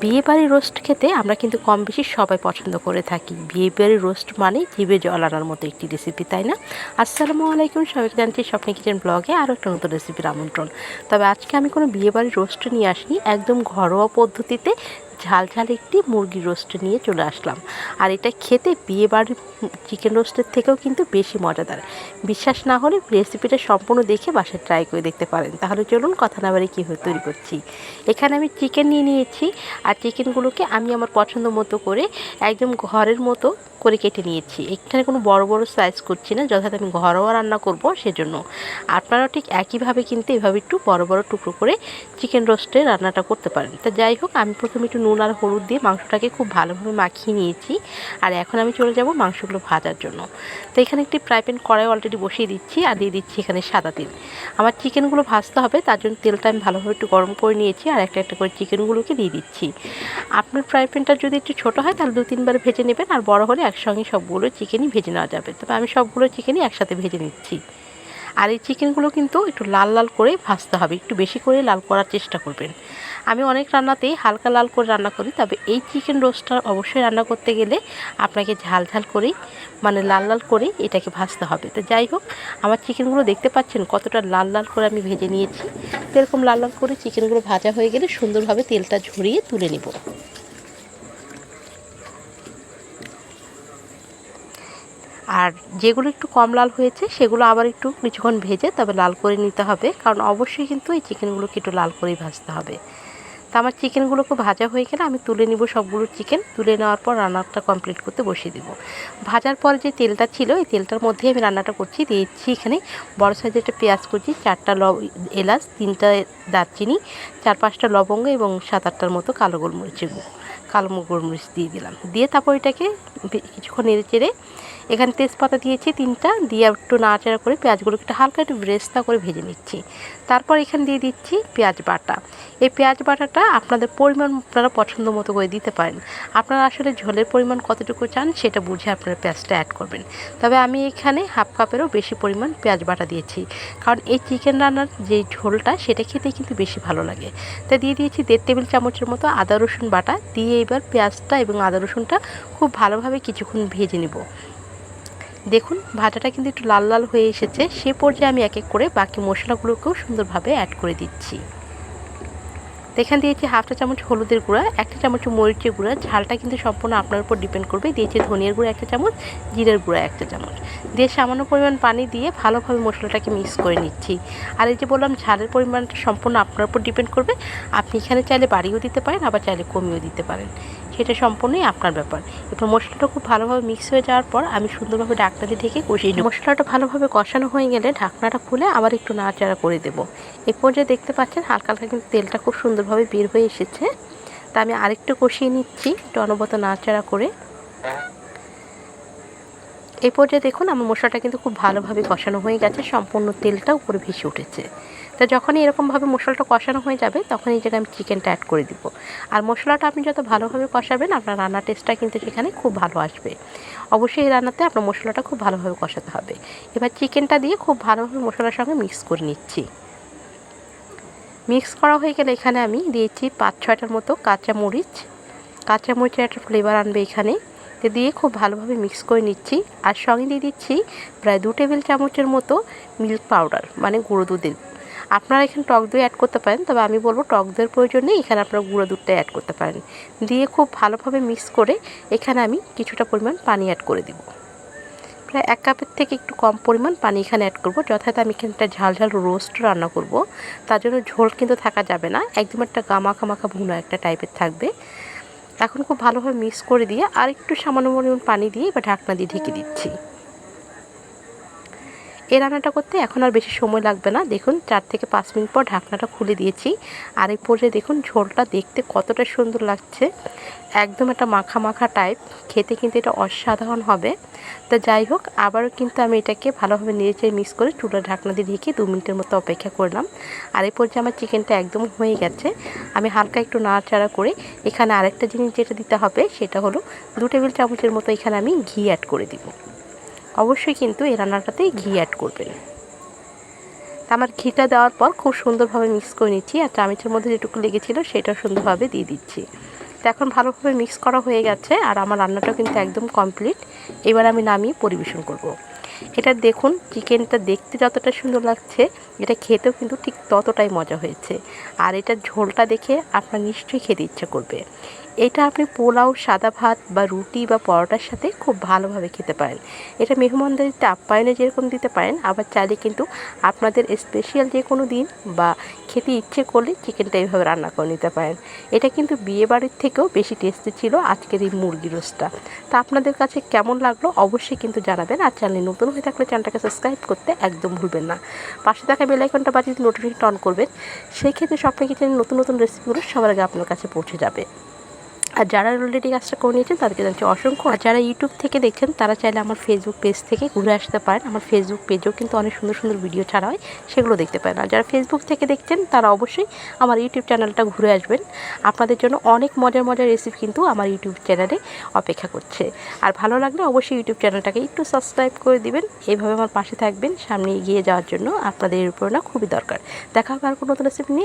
বিয়ে বাড়ির রোস্ট খেতে আমরা কিন্তু কম বেশি সবাই পছন্দ করে থাকি। বিয়ে বাড়ির রোস্ট মানে জিভে জল আনার মতো একটি রেসিপি তাই না? আসসালামু আলাইকুম, সবাইকে জানছি স্বপ্নে কিচেন ব্লগে আরও একটা নতুন রেসিপির আমন্ত্রণ। তবে আজকে আমি কোনো বিয়ে বাড়ির রোস্ট নিয়ে আসিনি, একদম ঘরোয়া পদ্ধতিতে ঝাল ঝাল একটি মুরগির রোস্ট নিয়ে চলে আসলাম। আর এটা খেতে বিয়ে বাড়ির চিকেন রোস্টের থেকেও কিন্তু বেশি মজাদার। বিশ্বাস না হলে রেসিপিটা সম্পূর্ণ দেখে বাসায় ট্রাই করে দেখতে পারেন। তাহলে চলুন কথা না বাড়ি কীভাবে তৈরি করছি। এখানে আমি চিকেন নিয়ে নিয়েছি। আর চিকেনগুলোকে আমি আমার পছন্দ মতো করে একদম ঘরের মতো করে কেটে নিয়েছি। এখানে কোনো বড় বড় সাইজ করছি না। যথাযথ আমি ঘরোয়া রান্না করব সেজন্য। আপনারাও ঠিক একইভাবে কিন্তু এভাবে একটু বড় বড় টুকরো করে চিকেন রোস্টে রান্নাটা করতে পারেন। তা যাই হোক, আমি প্রথমে একটু আর হলুদ দিয়ে মাংসটাকে খুব ভালোভাবে মাখিয়ে নিয়েছি। আর এখন আমি চলে যাব মাংসগুলো ভাজার জন্য। তো এখানে একটি ফ্রাই প্যান কড়াই অলরেডি বসিয়ে দিচ্ছি আর দিয়ে দিচ্ছি এখানে সাদা তেল। আমার চিকেনগুলো ভাজতে হবে, তার জন্য তেলটা আমি ভালোভাবে একটু গরম করে নিয়েছি আর একটা একটা করে চিকেনগুলোকে দিয়ে দিচ্ছি। আপনার ফ্রাই প্যানটা যদি একটু ছোটো হয়, তাহলে দু তিনবার ভেজে নেবেন আর বড় হলে একসঙ্গে সবগুলো চিকেনই ভেজে নেওয়া যাবে। তবে আমি সবগুলো চিকেনই একসাথে ভেজে নিচ্ছি। আর এই চিকেনগুলো কিন্তু একটু লাল লাল করে ভাজতে হবে। একটু বেশি করে লাল করার চেষ্টা করবেন। আমি অনেক রান্নাতেই হালকা লাল করে রান্না করি, তবে এই চিকেন রোস্টটা অবশ্যই রান্না করতে গেলে আপনাকে ঝাল ঝাল করেই মানে লাল লাল করে এটাকে ভাজতে হবে। তো যাই হোক, আমার চিকেনগুলো দেখতে পাচ্ছেন কতটা লাল লাল করে আমি ভেজে নিয়েছি। এরকম লাল লাল করে চিকেনগুলো ভাজা হয়ে গেলে সুন্দরভাবে তেলটা ঝরিয়ে তুলে নেব। আর যেগুলো একটু কম লাল হয়েছে, সেগুলো আবার একটু কিছুক্ষণ ভেজে তবে লাল করে নিতে হবে। কারণ অবশ্যই কিন্তু এই চিকেনগুলোকে একটু লাল করেই ভাজতে হবে। তা আমার চিকেনগুলো খুব ভাজা হয়ে গেলে আমি তুলে নিব সবগুলো চিকেন। তুলে নেওয়ার পর রান্নাটা কমপ্লিট করতে বসিয়ে দেবো। ভাজার পর যে তেলটা ছিল, এই তেলটার মধ্যেই আমি রান্নাটা করছি। দিয়েছি এখানে বড় সাইজের একটা পেঁয়াজ করছি চারটা লব, এলাচ, তিনটা দারচিনি, চার পাঁচটা লবঙ্গ এবং সাত আটটার মতো কালো গোলমরিচের কালো গোলমরিচ দিয়ে দিলাম। দিয়ে তারপর এটাকে কিছুক্ষণ নেড়ে চেড়ে এখানে তেজপাতা দিয়েছি তিনটা, দিয়ে একটু নাড়াচাড়া করে পেঁয়াজগুলোকে একটু হালকা একটু ব্রেস্তা করে ভেজে নিচ্ছি। তারপর এখানে দিয়ে দিচ্ছি পেঁয়াজ বাটা। এই পেঁয়াজ বাটাটা আপনাদের পরিমাণ আপনারা পছন্দ মতো করে দিতে পারেন। আপনারা আসলে ঝোলের পরিমাণ কতটুকু চান সেটা বুঝে আপনারা পেঁয়াজটা অ্যাড করবেন। তবে আমি এখানে হাফ কাপেরও বেশি পরিমাণ পেঁয়াজ বাটা দিয়েছি। কারণ এই চিকেন রান্নার যে ঝোলটা সেটা খেতে কিন্তু বেশি ভালো লাগে। তাই দিয়ে দিয়েছি দেড় টেবিল চামচের মতো আদা রসুন বাটা। দিয়ে এবার পেঁয়াজটা এবং আদা রসুনটা খুব ভালোভাবে কিছুক্ষণ ভেজে নেব। দেখুন, ভাজাটা কিন্তু একটু লাল লাল হয়ে এসেছে। সে পর্যায়ে আমি এক এক করে বাকি মশলাগুলোকেও সুন্দরভাবে অ্যাড করে দিচ্ছি। এখানে দিয়েছি হাফটা চামচ হলুদের গুঁড়া, একটা চামচ মরিচের গুঁড়া। ঝালটা কিন্তু সম্পূর্ণ আপনার উপর ডিপেন্ড করবে। দিয়েছি ধনিয়ার গুঁড়া একটা চামচ, জিরের গুঁড়া একটা চামচ। দিয়ে সামান্য পরিমাণ পানি দিয়ে ভালোভাবে মশলাটাকে মিক্স করে নিচ্ছি। আর এই যে বললাম, ঝালের পরিমাণটা সম্পূর্ণ আপনার উপর ডিপেন্ড করবে। আপনি এখানে চাইলে বাড়িয়েও দিতে পারেন, আবার চাইলে কমিয়েও দিতে পারেন। সেটা সম্পূর্ণই আপনার ব্যাপার। এবার মশলাটা খুব ভালোভাবে মিক্স হয়ে যাওয়ার পর আমি সুন্দরভাবে ঢাকনা দিয়ে ঢেকে কষিয়ে নিই মশলাটা ভালোভাবে কষানো হয়ে গেলে ঢাকনাটা খুলে আবার একটু নাড়াচাড়া করে দেবো। এই পর্যায়ে দেখতে পাচ্ছেন হালকা হালকা কিন্তু তেলটা খুব সুন্দরভাবে বের হয়ে এসেছে। তা আমি আরেকটু কষিয়ে নিচ্ছি একটু অনবত নাড়াচাড়া করে। এই পর্যায়ে দেখুন, আমার মশলাটা কিন্তু খুব ভালোভাবে কষানো হয়ে গেছে, সম্পূর্ণ তেলটা উপরে ভেসে উঠেছে। তা যখনই এরকমভাবে মশলাটা কষানো হয়ে যাবে তখন এই জায়গায় আমি চিকেনটা অ্যাড করে দিব। আর মশলাটা আপনি যত ভালোভাবে কষাবেন, আপনার রান্নার টেস্টটা কিন্তু সেখানে খুব ভালো আসবে। অবশ্যই এই রান্নাতে আপনার মশলাটা খুব ভালোভাবে কষাতে হবে। এবার চিকেনটা দিয়ে খুব ভালোভাবে মশলার সঙ্গে মিক্স করে নিচ্ছি। মিক্স করা হয়ে গেলে এখানে আমি দিয়েছি পাঁচ ছয়টার মতো কাঁচা মরিচ কাঁচা মরিচের একটা ফ্লেভার আনবে এখানে। তো দিয়ে খুব ভালোভাবে মিক্স করে নিচ্ছি। আর সঙ্গে দিয়ে দিচ্ছি প্রায় দু টেবিল চামচের মতো মিল্ক পাউডার মানে গুঁড়ো দুধের আপনারা এখানে টক দই অ্যাড করতে পারেন, তবে আমি বলব টক দইয়ের প্রয়োজন নেই, এখানে আপনারা গুঁড়ো দুধটা অ্যাড করতে পারেন। দিয়ে খুব ভালোভাবে মিক্স করে এখানে আমি কিছুটা পরিমাণ পানি অ্যাড করে দেবো। প্রায় এক কাপের থেকে একটু কম পরিমাণ পানি এখানে অ্যাড করব, যথাযথ আমি এখানে একটা ঝাল ঝাল রোস্ট রান্না করব। তার জন্য ঝোল কিন্তু থাকা যাবে না, একদম একটা গামাখা মাখা ভুনো একটা টাইপের থাকবে। এখন খুব ভালোভাবে মিক্স করে দিয়ে আর একটু সামান্য পরিমাণ পানি দিয়ে বা ঢাকনা দিয়ে ঢেকে দিচ্ছি। এই রান্নাটা করতে এখন আর বেশি সময় লাগবে না। দেখুন, চার থেকে পাঁচ মিনিট পর ঢাকনাটা খুলে দিয়েছি। আর এই পর্যায়ে দেখুন, ঝোলটা দেখতে কতটা সুন্দর লাগছে। একদম একটা মাখা মাখা টাইপ খেতে কিন্তু এটা অসাধারণ হবে। তা যাই হোক, আবারও কিন্তু আমি এটাকে ভালোভাবে নেড়ে মিক্স করে চুলা ঢাকনা দিয়ে ঢেকে দু মিনিটের মতো অপেক্ষা করলাম। আর এই পর্যায়ে আমার চিকেনটা একদম হয়ে গেছে। আমি হালকা একটু নাড়াচাড়া করে এখানে আরেকটা জিনিস যেটা দিতে হবে, সেটা হলো দু টেবিল চামচের মতো এখানে আমি ঘি অ্যাড করে দিব। অবশ্যই কিন্তু এই রান্নাটাতেই ঘি অ্যাড করবেন। আমার ঘিটা দেওয়ার পর খুব সুন্দরভাবে মিক্স করে নিচ্ছি আর চামিচের মধ্যে যেটুকু লেগেছিলো সেটা সুন্দরভাবে দিয়ে দিচ্ছি। তো এখন ভালোভাবে মিক্স করা হয়ে গেছে আর আমার রান্নাটাও কিন্তু একদম কমপ্লিট এবার আমি নামিয়ে পরিবেশন করব। এটা দেখুন, চিকেনটা দেখতে যতটা সুন্দর লাগছে, এটা খেতেও কিন্তু ঠিক ততটাই মজা হয়েছে। আর এটার ঝোলটা দেখে আপনার নিশ্চয়ই খেতে ইচ্ছে করবে। এটা আপনি পোলাও, সাদা ভাত বা রুটি বা পরোটার সাথে খুব ভালোভাবে খেতে পারেন। এটা মেহমানদারিতে আপ্যায়নে যেরকম দিতে পারেন, আবার চাইলে কিন্তু আপনাদের স্পেশাল যে কোনো দিন বা খেতে ইচ্ছে করলে চিকেনটা এইভাবে রান্না করে নিতে পারেন। এটা কিন্তু বিয়ে বাড়ির থেকেও বেশি টেস্টি ছিল আজকের এই মুরগি রোস্টটা তা আপনাদের কাছে কেমন লাগল অবশ্যই কিন্তু জানাবেন, আর চ্যানেল নতুন হয়ে থাকলে চ্যানেলটাকে সাবস্ক্রাইব করতে একদম ভুলবেন না। পাশে থাকা বেলাইকনটা বাজিয়ে নোটিফিকেশন অন করবেন। সেই ক্ষেত্রে স্বপ্নে কিচেনের নতুন নতুন রেসিপিগুলো সবার আগে আপনার কাছে পৌঁছে যাবে। আর যারা অলরেডি কাজটা করে নিয়েছেন, তাদেরকে জানছি অসংখ্য। আর যারা ইউটিউব থেকে দেখছেন, তারা চাইলে আমার ফেসবুক পেজ থেকে ঘুরে আসতে পারেন। আমার ফেসবুক পেজেও কিন্তু অনেক সুন্দর সুন্দর ভিডিও ছাড়া হয়, সেগুলো দেখতে পারেন। আর যারা ফেসবুক থেকে দেখছেন, তারা অবশ্যই আমার ইউটিউব চ্যানেলটা ঘুরে আসবেন। আপনাদের জন্য অনেক মজার মজার রেসিপি কিন্তু আমার ইউটিউব চ্যানেলে অপেক্ষা করছে। আর ভালো লাগলে অবশ্যই ইউটিউব চ্যানেলটাকে একটু সাবস্ক্রাইব করে দিবেন। এইভাবে আমার পাশে থাকবেন। সামনে এগিয়ে যাওয়ার জন্য আপনাদের উপর না খুবই দরকার। দেখা হবে আর কোনো নতুন রেসিপি নিয়ে।